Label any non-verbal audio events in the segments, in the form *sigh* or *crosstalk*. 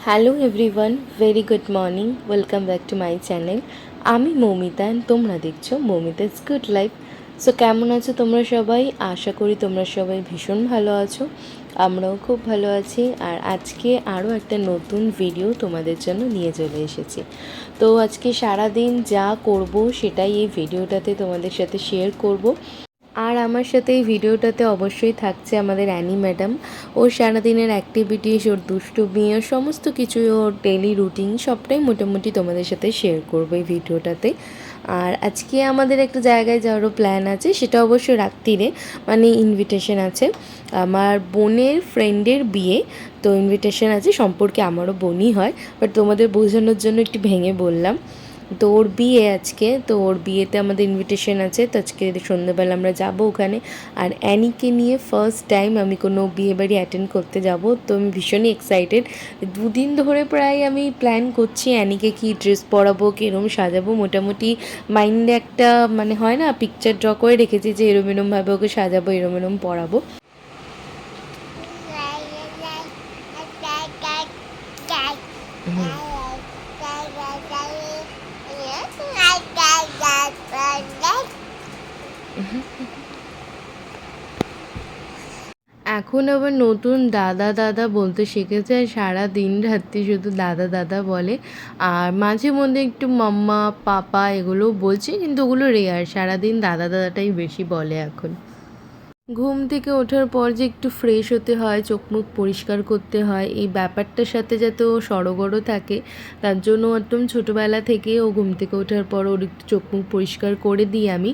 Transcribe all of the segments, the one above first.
Hello everyone very good morning welcome back to my channel আমি Moumita and তোমরা দেখছ Moumita's good life so কেমন আছো তোমরা সবাই? আশা করি তোমরা সবাই ভীষণ ভালো আছো। আমরাও খুব ভালো আছি। আর আজকে আরও একটা নতুন ভিডিও তোমাদের জন্য নিয়ে চলে এসেছি। তো, আজকে সারা দিন যা করব সেটাই এই ভিডিওটাতে তোমাদের সাথে শেয়ার করব। আমার সাথে এই ভিডিওটাতে অবশ্যই থাকছে আমাদের অ্যানি ম্যাডাম। ওর সারাদিনের অ্যাক্টিভিটিস ওর দুষ্টুমি ওর সমস্ত কিছু ওর ডেলি রুটিন সবটাই মোটামুটি তোমাদের সাথে শেয়ার করব এই ভিডিওটাতে। আর আজকে আমাদের একটা জায়গায় যাওয়ারও প্ল্যান আছে, সেটা অবশ্য রাত্রিরে মানে ইনভিটেশন আছে। আমার বোনের ফ্রেন্ডের বিয়ে, তো ইনভিটেশন আছে, সম্পর্কে আমারও বোনই হয় বাট তোমাদের বোঝানোর জন্য একটু ভেঙে বললাম। তো ওর বিয়ে আজকে, তো ওর বিয়েতে আমাদের ইনভিটেশন আছে, তো আজকে সন্ধ্যেবেলা আমরা যাব ওখানে। আর অ্যানিকে নিয়ে ফার্স্ট টাইম আমি কোনো বিয়ে বাড়ি অ্যাটেন্ড করতে যাব, তো আমি ভীষণই এক্সাইটেড দুদিন ধরে প্রায় আমি প্ল্যান করছি অ্যানিকে কি ড্রেস পরাবো কীরকম সাজাবো। মোটামুটি মাইন্ডে একটা মানে হয় না পিকচার ড্র করে রেখেছি যে এরম এরমভাবে ওকে সাজাবো, এরম এরম পরাবো। এখন আবার নতুন দাদা দাদা বলতে শিখেছে, আর সারা দিন রাত্রি শুধু দাদা দাদা বলে। আর মাঝে মধ্যে একটু মাম্মা, পাপা এগুলো বলছে, কিন্তু ওগুলো রেয়ার সারাদিন দাদা, দাদাটাই বেশি বলে এখন। ঘুম থেকে ওঠার পর যে একটু ফ্রেশ হতে হয়, চোখ মুখ পরিষ্কার করতে হয়, এই ব্যাপারটার সাথে যাতে ও সড়গড় থাকে, তার জন্য একদম ছোটোবেলা থেকে ও ঘুম থেকে ওঠার পর ওর একটু চোখ মুখ পরিষ্কার করে দিই আমি।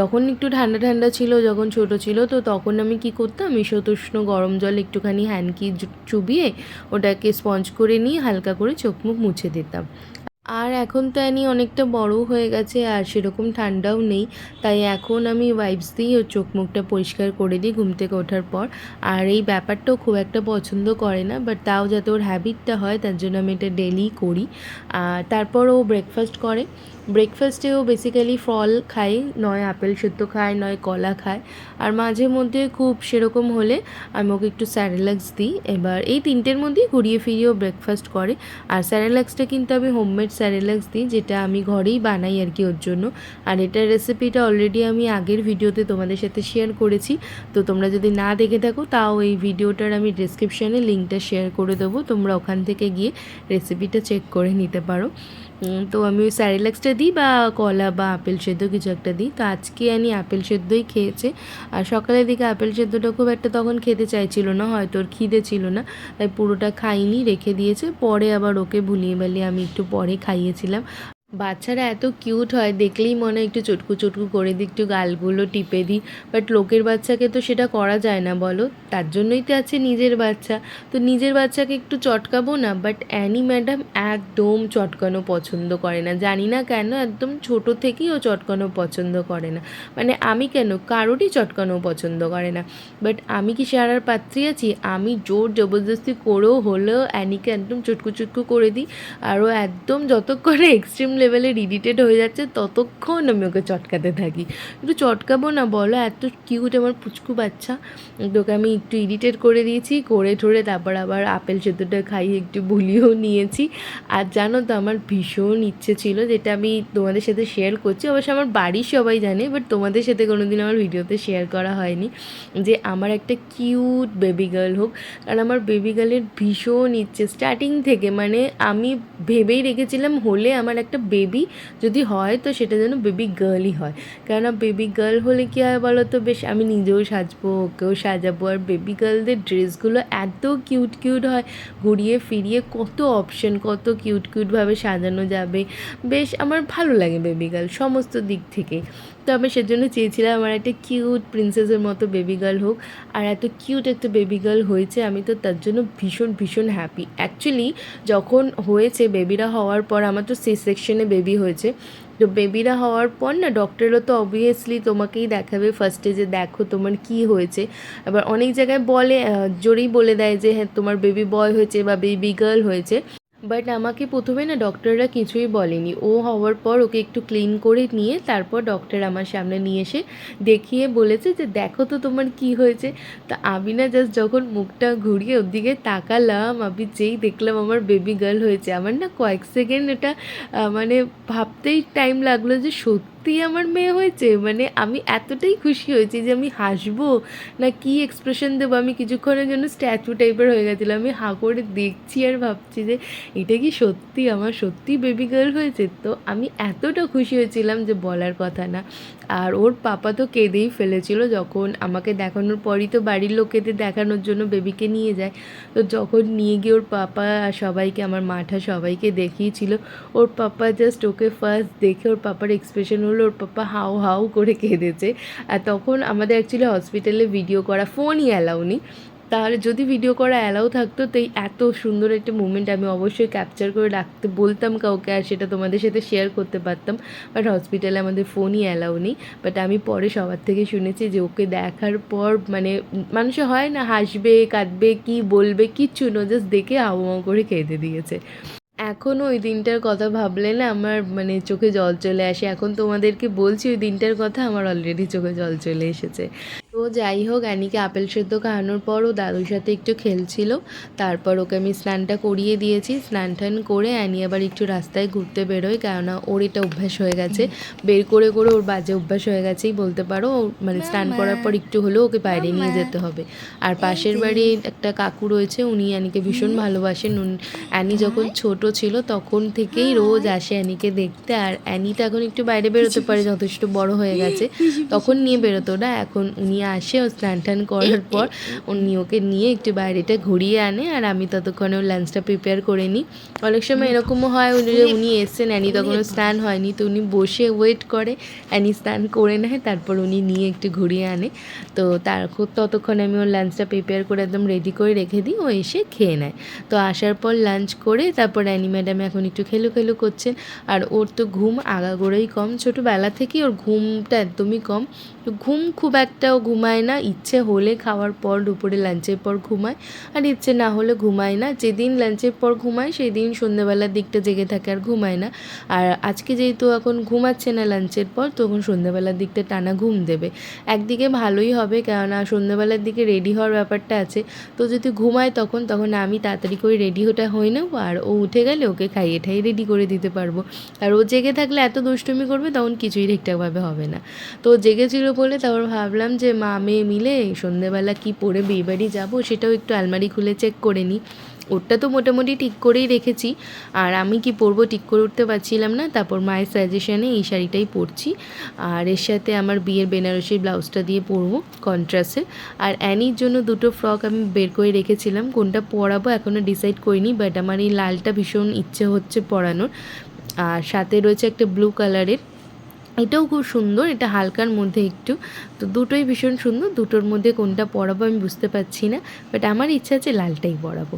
তখন একটু ঠান্ডা ঠান্ডা ছিল, যখন ছোট ছিল, তো তখন আমি কি করতাম ঈশতুষ্ণ গরম জল একটুখানি হ্যান্ডকি চুবিয়ে ওটাকে স্পঞ্জ করে নিয়ে হালকা করে চোখ মুখ মুছে দিতাম। আর এখন তো অ্যানি অনেকটা বড় হয়ে গেছে আর সেরকম ঠান্ডাও নেই। তাই এখন আমি ওয়াইপস দিই ওর চোখ মুখটা পরিষ্কার করে দিই ঘুম থেকে ওঠার পর। আর এই ব্যাপারটাও খুব একটা পছন্দ করে না বাট তাও যাতে ওর হ্যাবিটটা হয় তার জন্য আমি এটা ডেলি করি। আর তারপর ও ব্রেকফাস্ট করে। ব্রেকফাস্টে ও বেসিক্যালি ফল খায় নয় আপেল সেদ্ধ খায় নয় কলা খায় আর মাঝে মধ্যে খুব সেরকম হলে আমি ওকে একটু স্যারেলাক্স দিই। এবার এই তিনটের মধ্যেই ঘুরিয়ে ফিরিয়েও ব্রেকফাস্ট করে। আর স্যারেলাক্সটা কিন্তু আমি হোমমেড স্যারেলাক্স দিই, যেটা আমি ঘরেই বানাই আর কি ওর জন্য। আর এটার রেসিপিটা অলরেডি আমি আগের ভিডিওতে তোমাদের সাথে শেয়ার করেছি। তো তোমরা যদি না দেখে থাকো, তাও এই ভিডিওটার আমি ডিসক্রিপশানে লিঙ্কটা শেয়ার করে দেবো। তোমরা ওখান থেকে গিয়ে রেসিপিটা চেক করে নিতে পারো। তো আমি ওই স্যারিলাক্সটা দিই বা কলা বা আপেল সেদ্ধ কিছু একটা দিই। তো আজকে আমি আপেল সেদ্ধই খেয়েছে। আর সকালের দিকে আপেল সেদ্ধটা খুব একটা তখন খেতে চাইছিল না, হয়তো ওর খিদে ছিল না, তাই পুরোটা খাইনি, রেখে দিয়েছে। পরে আবার ওকে ভুলিয়ে বালিয়ে আমি একটু পরে খাইয়েছিলাম। বাচ্চারা এত কিউট হয়, দেখলেই মনে একটু চটকু চটকু করে দিই, একটু গালগুলো টিপে দিই। বাট লোকের বাচ্চাকে তো সেটা করা যায় না, বলো? তার জন্যই তো আছে নিজের বাচ্চা। তো নিজের বাচ্চাকে একটু চটকাবো না, বাট অ্যানি ম্যাডাম একদম চটকানো পছন্দ করে না। জানি না কেন, একদম ছোট থেকেই ও চটকানো পছন্দ করে না। মানে আমি কেন? কারোরই চটকানো পছন্দ করে না। বাট আমি কি সারার পাত্রী আছি? আমি জোর জবরদস্তি করেও হলেও অ্যানিকে একদম চটকু চটকু করে দিই। আর ও একদম যতক্ষণে এক্সট্রিম লেভেলে ইরিটেড হয়ে যাচ্ছে, ততক্ষণ আমি ওকে চটকাতে থাকি। একটু চটকাবো না, বলো, এত কিউট আমার পুচকু বাচ্চা। তোকে আমি একটু ইরিটেট করে দিয়েছি, করে ঠোরে তারপর আবার আপেল সেদ্ধটা খাইয়ে একটু ভুলিয়েও নিয়েছি। আর জানো তো, আমার ভীষণ ইচ্ছে ছিল যেটা আমি তোমাদের সাথে শেয়ার করছি। অবশ্য আমার বাড়ির সবাই জানে বাট তোমাদের সাথে কোনো দিন আমার ভিডিওতে শেয়ার করা হয়নি। যে আমার একটা কিউট বেবি গার্ল হোক, কারণ আমার বেবি গার্লের ভীষণ ইচ্ছে। স্টার্টিং থেকে মানে আমি ভেবেই রেখেছিলাম, হলে আমার একটা বেবি যদি হয়, তো সেটা যেন বেবি গার্লই হয়। কেননা বেবি গার্ল হলে কী হয় বলো তো বেশ আমি নিজেও সাজবো, ওকেও সাজাবো। আর বেবি গার্লদের ড্রেসগুলো এত কিউট কিউট হয়, ঘুরিয়ে ফিরিয়ে কত অপশন কত কিউট কিউটভাবে সাজানো যাবে। বেশ আমার ভালো লাগে বেবি গার্ল সমস্ত দিক থেকে। তো আমি সেজন্য চেয়েছিলাম আমার একটা কিউট প্রিন্সেসের মতো বেবি গার্ল হোক, আর এত কিউট একটা বেবি গার্ল হয়েছে, আমি তো তার জন্য ভীষণ ভীষণ হ্যাপি অ্যাকচুয়ালি যখন হয়েছে বেবিরা হওয়ার পর, আমার তো সি সেকশনে বেবি হয়েছে। তো বেবিরা হওয়ার পর না ডক্টরও তো অবভিয়াসলি তোমাকেই দেখাবে ফার্স্টে যে, দেখো তোমার কি হয়েছে? আবার অনেক জায়গায় বলে জোরেই বলে দেয় যে হ্যাঁ তোমার বেবি বয় হয়েছে বা বেবি গার্ল হয়েছে। বাট আমাকে প্রথমে না ডক্টররা কিছুই বলেনি। ও হওয়ার পর ওকে একটু ক্লিন করে নিয়ে তারপর ডক্টর আমার সামনে নিয়ে এসে দেখিয়ে বলেছে যে, দেখো তো তোমার কি হয়েছে? তা আমি না জাস্ট যখন মুখটা ঘুরিয়ে ওর দিকে তাকালাম, আমি যেই দেখলাম আমার বেবি গার্ল হয়েছে, আমার না কয়েক সেকেন্ড এটা মানে ভাবতেই টাইম লাগল যে সত্যি আমার মেয়ে হয়েছে? মানে আমি এতটাই খুশি হয়েছি যে আমি হাসবো? না কি এক্সপ্রেশন দেবো? আমি কিছুক্ষণের জন্য স্ট্যাচু টাইপের হয়ে গেছিলাম। আমি হা করে দেখছি আর ভাবছি যে এটা কি সত্যি? আমার সত্যি বেবি গার্ল হয়েছে? তো আমি এতটা খুশি হয়েছিলাম যে বলার কথা না। আর ওর পাপা তো কেঁদেই ফেলেছিল যখন আমাকে দেখানোর পরই তো বাড়ির লোকেদের দেখানোর জন্য বেবিকে নিয়ে যায়। তো যখন নিয়ে গিয়ে ওর পাপা সবাইকে, আমার মাঠা সবাইকে দেখিয়েছিল, ওর পাপা জাস্ট ওকে ফার্স্ট দেখে ওর পাপার এক্সপ্রেশন হলো, ওর পাপা হাউ হাউ করে কেঁদেছে। আর তখন আমাদের অ্যাকচুয়ালি হসপিটালে ভিডিও করা ফোনই অ্যালাউ তাহলে যদি ভিডিও করা অ্যালাউ থাকতো, তো এই এত সুন্দর একটা মুমেন্ট আমি অবশ্যই ক্যাপচার করে রাখতে বলতাম কাউকে আর সেটা তোমাদের সাথে শেয়ার করতে পারতাম। বাট হসপিটালে আমাদের ফোনই অ্যালাউ নেই। বাট আমি পরে সবার থেকে শুনেছি যে ওকে দেখার পর মানে মানুষে হয় না হাসবে, কাঁদবে, কি বলবে, কিচ্ছু না জাস্ট দেখে হাওয়া করে খেতে দিয়েছে। এখনও ওই দিনটার কথা ভাবলে না আমার মানে চোখে জল চলে আসে। এখন তোমাদেরকে বলছি ওই দিনটার কথা, আমার অলরেডি চোখে জল চলে এসেছে। তো যাই হোক অ্যানিকে আপেল সেদ্ধ খাওয়ানোর পর ও দাদুর সাথে একটু খেলছিল। তারপর ওকে আমি স্নানটা করিয়ে দিয়েছি। স্নান টান করে অ্যানি আবার একটু রাস্তায় ঘুরতে বেরোয়। কেননা ওর এটা অভ্যাস হয়ে গেছে। বের করে করে ওর বাজে অভ্যাস হয়ে গেছেই বলতে পারো। মানে স্নান করার পর একটু হলেও ওকে বাইরে নিয়ে যেতে হবে। আর পাশের বাড়ি একটা কাকু রয়েছে উনি অ্যানিকে ভীষণ ভালোবাসেন। অ্যানি যখন ছোট ছিল তখন থেকেই রোজ আসে অ্যানিকে দেখতে। আর অ্যানি তো এখন একটু বাইরে বেরোতে পারে যথেষ্ট বড় হয়ে গেছে। তখন নিয়ে বেরোতো না। এখন উনি আসে ও স্নান টান করার *laughs* পর উনি ওকে নিয়ে একটু বাইরেটা ঘুরিয়ে আনে আর আমি ততক্ষণে ওর লাঞ্চটা প্রিপেয়ার করে নিই। অনেক সময় এরকমও হয় উনি উনি এসছেন অ্যানি তখনও *laughs* স্নান হয়নি তো উনি বসে ওয়েট করে অ্যানি স্নান করে নেয় তারপর উনি নিয়ে একটু ঘুরিয়ে আনে। তো তার খুব ততক্ষণে আমি ওর লাঞ্চটা প্রিপেয়ার করে একদম রেডি করে রেখে দিই ও এসে খেয়ে নেয়। তো আসার পর লাঞ্চ করে তারপর অ্যানি ম্যাডাম এখন একটু খেলু খেলু করছেন। আর ওর তো ঘুম আগাগোড়াই কম। ছোটোবেলা থেকেই ওর ঘুমটা একদমই কম। তো ঘুম খুব একটা ও ঘুমায় না, ইচ্ছে হলে খাওয়ার পর দুপুরে লাঞ্চের পর ঘুমায়, আর ইচ্ছে না হলে ঘুমায় না। যেদিন লাঞ্চের পর ঘুমায় সেই দিন সন্ধ্যেবেলার দিকটা জেগে থাকে আর ঘুমায় না। আর আজকে যেহেতু এখন ঘুমাচ্ছে না লাঞ্চের পর, তখন সন্ধ্যেবেলার দিকটা টানা ঘুম দেবে। একদিকে ভালোই হবে, কেননা সন্ধ্যেবেলার দিকে রেডি হওয়ার ব্যাপারটা আছে। তো যদি ঘুমায় তখন তখন আমি তাড়াতাড়ি করে রেডি হতে হয়ে নেব, আর ও উঠে গেলে ওকে খাইয়ে ঠাইয়ে রেডি করে দিতে পারব। আর ও জেগে থাকলে এত দুষ্টুমি করবে, তখন কিছুই ঠিকঠাকভাবে হবে না। তো জেগেছিল বলে তারপর ভাবলাম যে মা, মেয়ে মিলে সন্ধ্যেবেলা কি পরে বিয়েবাড়ি যাব সেটাও একটু আলমারি খুলে চেক করে নিই ওরটা তো মোটামুটি ঠিক করেই রেখেছি। আর আমি কি পরবো ঠিক করে উঠতে পারছিলাম না, তারপর মায়ের সাজেশনে এই শাড়িটাই পরছি। আর এর সাথে আমার বিয়ের বেনারসির ব্লাউজটা দিয়ে পরবো কন্ট্রাস্টে আর অ্যানির জন্য দুটো ফ্রক আমি বের করে রেখেছিলাম, কোনটা পরাবো এখনও ডিসাইড করিনি বাট আমার এই লালটা ভীষণ ইচ্ছে হচ্ছে পরানোর। আর সাথে রয়েছে একটা ব্লু কালারের এটাও খুব সুন্দর, এটা হালকার মধ্যে একটু। তো দুটোই ভীষণ সুন্দর, দুটোর মধ্যে কোনটা পরাবো আমি বুঝতে পারছি না বাট আমার ইচ্ছা আছে লালটাই পরাবো।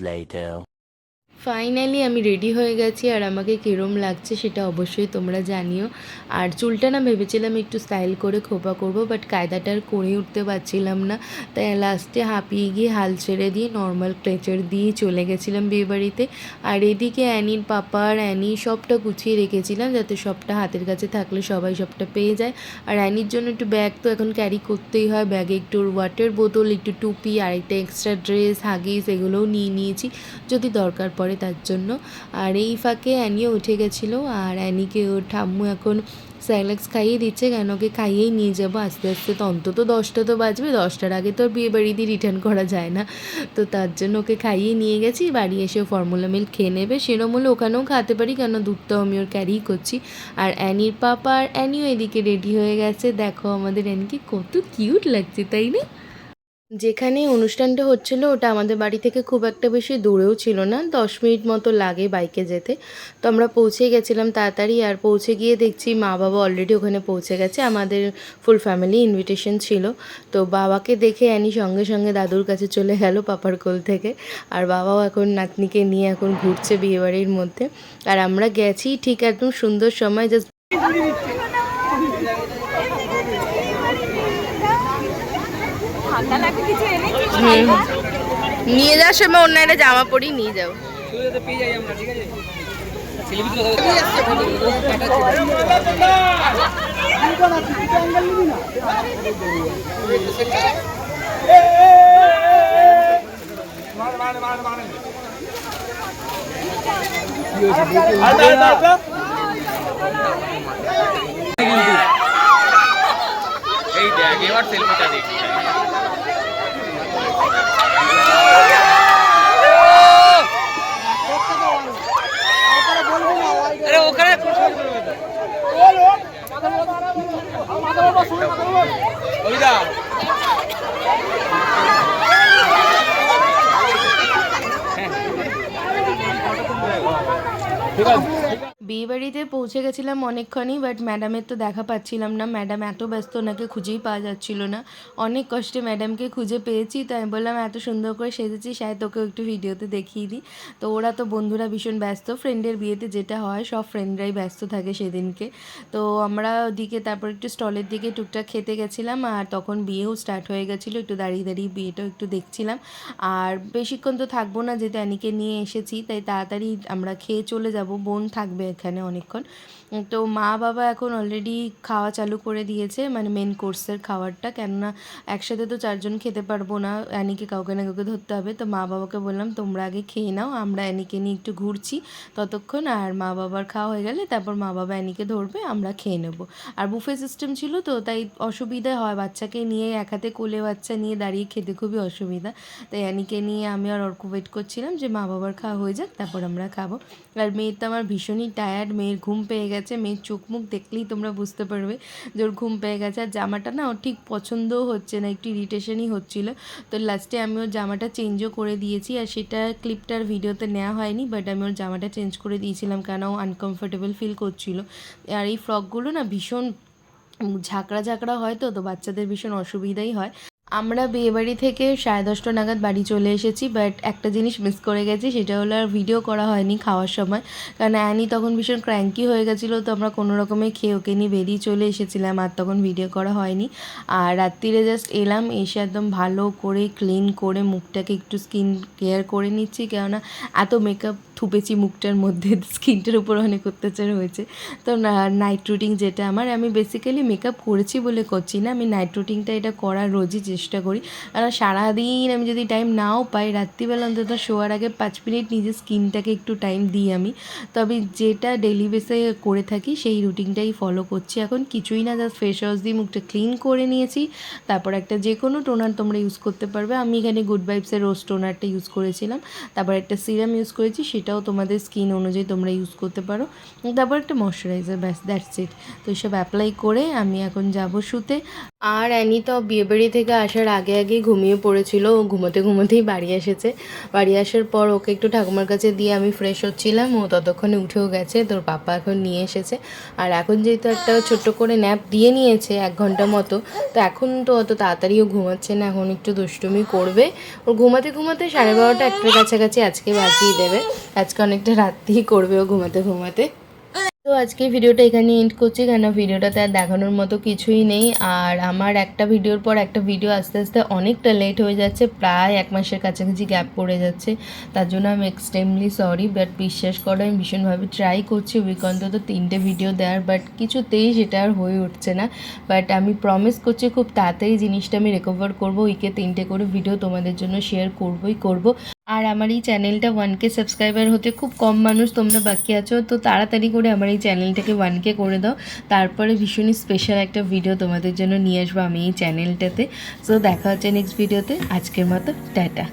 Later. ফাইনালি আমি রেডি হয়ে গেছি আর আমাকে কীরম লাগছে সেটা অবশ্যই তোমরা জানিও। আর চুলটা না ভেবেছিলাম একটু স্টাইল করে খোপা করব বাট কায়দাটা আর করে উঠতে পারছিলাম না। তাই লাস্টে হাঁপিয়ে গিয়ে হাল ছেড়ে দিয়ে নর্মাল ক্লেচার দিয়ে চলে গেছিলাম বিয়েবাড়িতে। আর এদিকে অ্যানির পাপা আর অ্যানি সবটা গুছিয়ে রেখেছিলাম যাতে সবটা হাতের কাছে থাকলে সবাই সবটা পেয়ে যায়। আর অ্যানির জন্য একটু ব্যাগ তো এখন ক্যারি করতেই হয় ব্যাগে একটু ওয়াটার বোতল একটু টুপি আর একটা এক্সট্রা ড্রেস হাগিস, এগুলোও নিয়ে নিয়েছি। যদি দরকার পড়ে তার জন্য। আর এই ফাঁকে অ্যানিও উঠে গেছিল। আর অ্যানিকে, ওর ঠাম্মু এখন স্যালাক্স খাইয়ে দিচ্ছে। কেন ওকে খাইয়েই নিয়ে যাব। আস্তে আস্তে তো অন্তত দশটা তো বাজবে। দশটার আগে তো বিয়ে বাড়িতে রিটার্ন করা যায় না। তো তার জন্য ওকে খাইয়ে নিয়ে গেছি। বাড়ি এসে ফর্মুলা মিল্ক খেয়ে নেবে। সেরম হলে ওখানেও খাতে পারি। কেন দুধটাও আমি ওর ক্যারি করছি। আর অ্যানির পাপা আর অ্যানিও এদিকে রেডি হয়ে গেছে। দেখো আমাদের অ্যানিকে কত কিউট লাগছে, তাই না? যেখানে অনুষ্ঠানটা হচ্ছিল, ওটা আমাদের বাড়ি থেকে খুব একটা বেশি দূরেও ছিল না, দশ মিনিট মতো লাগে বাইকে যেতে। তো আমরা পৌঁছে গেছিলাম তাড়াতাড়ি আর পৌঁছে গিয়ে দেখছি মা বাবা অলরেডি ওখানে পৌঁছে গেছে, আমাদের ফুল ফ্যামিলি ইনভিটেশন ছিল। তো বাবাকে দেখে অ্যানি সঙ্গে সঙ্গে দাদুর কাছে চলে গেল পাপার কোল থেকে। আর বাবাও এখন নাতনিকে নিয়ে এখন ঘুরছে বিয়েবাড়ির মধ্যে। আর আমরা গেছি ঠিক একদম সুন্দর সময় জাস্ট ঠান্ডা লাগে কিছু এনেছিস হুম নিয়ে যাওয়ার সময় অন্য একটা জামা পরি নিয়ে যাও। সুবিধাতে পেয়ে যাই আমরা ঠিক আছে এই দেখ এবার সেলফিটা দেখ আরে ওখানে কবিতা ঠিক আছে বিয়েবাড়িতে পৌঁছে গেছিলাম অনেকক্ষণই বাট ম্যাডামের তো দেখা পাচ্ছিলাম না। ম্যাডাম এত ব্যস্ত, ওনাকে খুঁজেই পাওয়া যাচ্ছিল না। অনেক কষ্টে ম্যাডামকে খুঁজে পেয়েছি তো আমি বললাম, এত সুন্দর করে সেজেছি শায়দ তোকে একটু ভিডিওতে দেখিয়ে দিই। তো ওরা তো বন্ধুরা ভীষণ ব্যস্ত ফ্রেন্ডের বিয়েতে যেটা হয়, সব ফ্রেন্ডরাই ব্যস্ত থাকে সেদিনকে। তো আমরা ওদিকে, তারপর একটু স্টলের দিকে টুকটাক খেতে গেছিলাম, আর তখন বিয়েও স্টার্ট হয়ে গেছিল, একটু দাঁড়িয়ে দাঁড়িয়ে বিয়েটাও একটু দেখছিলাম। আর বেশিক্ষণ তো থাকব না, যেহেতু অ্যানিকে নিয়ে এসেছি, তাই তাড়াতাড়ি আমরা খেয়ে চলে যাব, বোন থাকবে এখানে অনেকক্ষণ। তো মা বাবা এখন অলরেডি খাওয়া চালু করে দিয়েছে মানে মেন কোর্সের খাবারটা। কেননা একসাথে তো চারজন খেতে পারব না, অ্যানিকে কাউকে না কাউকে ধরতে হবে। তো মা বাবাকে বললাম, তোমরা আগে খেয়ে নাও, আমরা অ্যানিকে নিয়ে একটু ঘুরছি ততক্ষণ, আর মা বাবার খাওয়া হয়ে গেলে তারপর মা বাবা অ্যানিকে ধরবে, আমরা খেয়ে নেব। আর বুফে সিস্টেম ছিল তো, তাই অসুবিধা হয়, বাচ্চাকে নিয়ে এক হাতে কোলে বাচ্চা নিয়ে দাঁড়িয়ে খেতে খুবই অসুবিধা। তাই অ্যানিকে নিয়ে আমি আর অর্ক ওয়েট করছিলাম যে মা বাবার খাওয়া হয়ে যাক, তারপর আমরা খাব। আর মেয়ের তো আমার ভীষণই টায়ার্ড মেয়ের ঘুম পেয়ে গেছে। মেয়ের চোখ মুখ দেখলেই তোমরা বুঝতে পারবে যে ওর ঘুম পেয়ে গেছে। আর জামাটা না ওর ঠিক পছন্দও হচ্ছে না, একটু ইরিটেশনই হচ্ছিল। তো লাস্টে আমি ওর জামাটা চেঞ্জও করে দিয়েছি আর সেটা ক্লিপটার ভিডিওতে নেওয়া হয়নি বাট আমি ওর জামাটা চেঞ্জ করে দিয়েছিলাম কেন ও আনকমফোর্টেবল ফিল করছিল। আর এই ফ্রকগুলো না ভীষণ ঝাঁকড়া ঝাঁকড়া হয় তো তো বাচ্চাদের ভীষণ অসুবিধাই হয়। আমরা বিয়েবাড়ি থেকে সাড়ে দশটা নাগাদ বাড়ি চলে এসেছি বাট একটা জিনিস মিস করে গেছি, সেটা হলো আর ভিডিও করা হয়নি খাওয়ার সময়। কারণ অ্যানি তখন ভীষণ ক্র্যাঙ্কি হয়ে গেছিল, তো আমরা কোনো রকমে খেয়ে ওকে নিয়ে বেরিয়ে চলে এসেছিলাম, আর তখন ভিডিও করা হয়নি। আর রাত্রিরে জাস্ট এলাম, এসে একদম ভালো করে ক্লিন করে মুখটাকে একটু স্কিন কেয়ার করে নিচ্ছি, কেননা এত মেকআপ থুপেছি মুখটার মধ্যে *laughs* স্কিনটার উপর অনেক অত্যাচার হয়েছে। তো নাইট রুটিন যেটা আমার, আমি বেসিক্যালি মেকআপ করেছি বলে করছি না। আমি নাইট রুটিনটা এটা করার রোজই চেষ্টা করি। কারণ সারাদিন আমি যদি টাইম নাও পাই, রাত্রিবেলা অন্তত শোয়ার আগে পাঁচ মিনিট নিজের স্কিনটাকে একটু টাইম দিই আমি। তবে যেটা ডেলি বেসে করে থাকি, সেই রুটিনটাই ফলো করছি। এখন কিছুই না জাস্ট ফেস ওয়াশ দিয়ে মুখটা ক্লিন করে নিয়েছি। তারপর একটা যে কোনো টোনার তোমরা ইউজ করতে পারবে। আমি এখানে গুড ভাইবসের রোজ টোনারটা ইউজ করেছিলাম। তারপর একটা সিরাম ইউজ করেছি সেটাও তোমাদের স্কিন অনুযায়ী তোমরা ইউজ করতে পারো। তারপর একটা ময়শ্চারাইজার ব্যাস দ্যাটস ইট তো সব অ্যাপ্লাই করে আমি এখন যাব শুতে আর অ্যানি তো বিয়েবাড়ি থেকে আসার আগে আগেই ঘুমিয়ে পড়েছিল। ও ঘুমোতে ঘুমোতেই বাড়ি এসেছে। বাড়ি আসার পর ওকে একটু ঠাকুমার কাছে দিয়ে আমি ফ্রেশ হচ্ছিলাম। ও ততক্ষণে উঠেও গেছে। তোর পাপা এখন নিয়ে এসেছে। আর এখন যেহেতু একটা ছোট্ট করে ন্যাপ দিয়ে নিয়েছে এক ঘণ্টা মতো, তো এখন তো অত তাড়াতাড়িও ঘুমাচ্ছে না। এখন একটু দুষ্টুমি করবে। ওর ঘুমাতে ঘুমাতে সাড়ে বারোটা একটার কাছাকাছি আজকে বাজিয়ে দেবে। আজকে অনেকটা রাত্রিই করবে ও ঘুমাতে ঘুমাতে। আজকে ভিডিওটা এখানে এন্ড করছি কেন ভিডিওটাতে আর দেখানোর মতো কিছুই নেই। আর আমার একটা ভিডিওর পর একটা ভিডিও আস্তে আস্তে অনেকটা লেট হয়ে যাচ্ছে, প্রায় এক মাসের কাছাকাছি গ্যাপ পড়ে যাচ্ছে। তার জন্য আমি এক্সট্রিমলি সরি বাট বিশ্বাস করো, আমি ভীষণভাবে ট্রাই করছি। উইক অন্তত তিনটে ভিডিও দেওয়ার বাট কিছুতেই সেটা আর হয়ে উঠছে না। বাট আমি প্রমিস করছি, খুব তাড়াতাড়ি জিনিসটা আমি রিকভার করব উইকে তিনটে করে ভিডিও তোমাদের জন্য শেয়ার করবোই করব। আর আমার এই চ্যানেলটা ওয়ানকে সাবস্ক্রাইবার হতে খুব কম মানুষ তোমরা বাকি আছো, তো তাড়াতাড়ি করে আমার এই চ্যানেলটাকে ওয়ানকে করে দাও। তারপরে ভীষণই স্পেশাল একটা ভিডিও তোমাদের জন্য নিয়ে আসব আমি এই চ্যানেলটাতে। সো দেখা হচ্ছে নেক্সট ভিডিওতে আজকের মতো, টাটা।